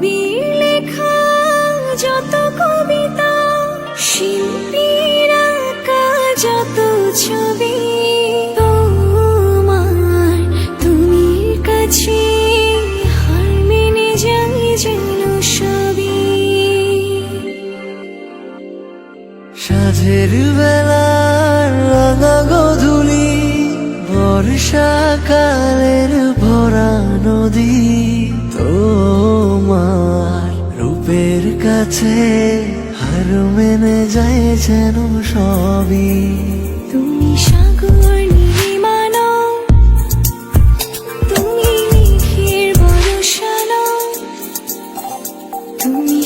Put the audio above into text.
কবির লেখা, যত কবিতা, শিল্পীর আঁকা, যত ছবি, তোমার তুমি কাছে হার মেনে যাই যেন সবই। সাঝের বেলার রাঙা গধুলি, বর্ষাকালের ভরা নদী। রূপের কাছে হার মেনে যায় যেন সবই। তুমি সাগর তুমি তুমি